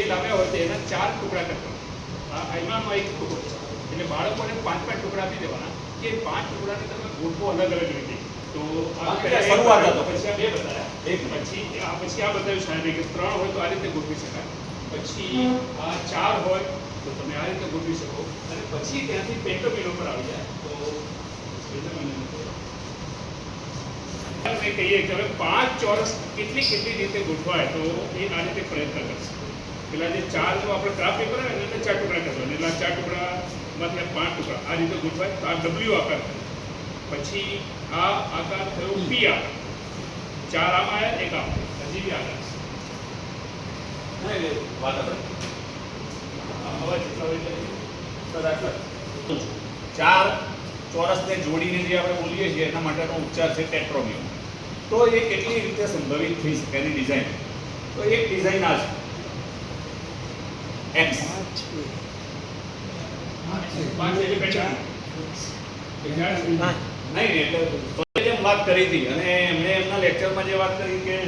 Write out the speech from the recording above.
જે લાવ્યા હોય તેના ચાર ટુકડા કરતા એમાં એક ટુકડો એટલે બાળકોને પાંચ પાંચ ટુકડા આપી દેવાના કે પાંચ ટુકડાને તમે ગોઠવો અલગ અલગ રીતે તો શરૂઆત હતો પછી આ બે બતાવ્યા એક પછી આ પછી આ બતાવ્યું શારીરિક ત્રણ હોય તો આ રીતે ગોઠવી શકાય પછી આ ચાર હોય તો તમે આ રીતે ગોઠવી શકો અને પછી ત્યાંથી પેન્ટોમિનો પર આવી જાય તો કહીએ કે હવે પાંચ ચોરસ કેટલી કેટલી રીતે ગોઠવાય તો એ આ રીતે પ્રયત્ન કરશે કેલા દે ચાર તો આપડે ટ્રાફ પેપર હે ને એટલે ચાર કભડા એટલે ચાર કભડા મતલબ પાંચ કભડા આ રીતે ગોઠવાય 4w આકર પછી આ આકાર તો પી આવે ચાર આમાં 51 અહીંયા આકાર લઈ લે વાત કરીએ આ અવયવ પ્રવેત સરકાર તો ચાર ચોરસ દે જોડીને જે આપણે બોલીએ છીએ એના મટેનો ઉપચાર છે ટેટ્રોમિયો તો એ કેટલી રીતે સંભવિત થી સ્કેરી ડિઝાઇન તો એક ડિઝાઇન આ છે એક્સ નહીં એટલે વાત કરી હતી અને એમણે એમના લેક્ચરમાં જે વાત કરી કે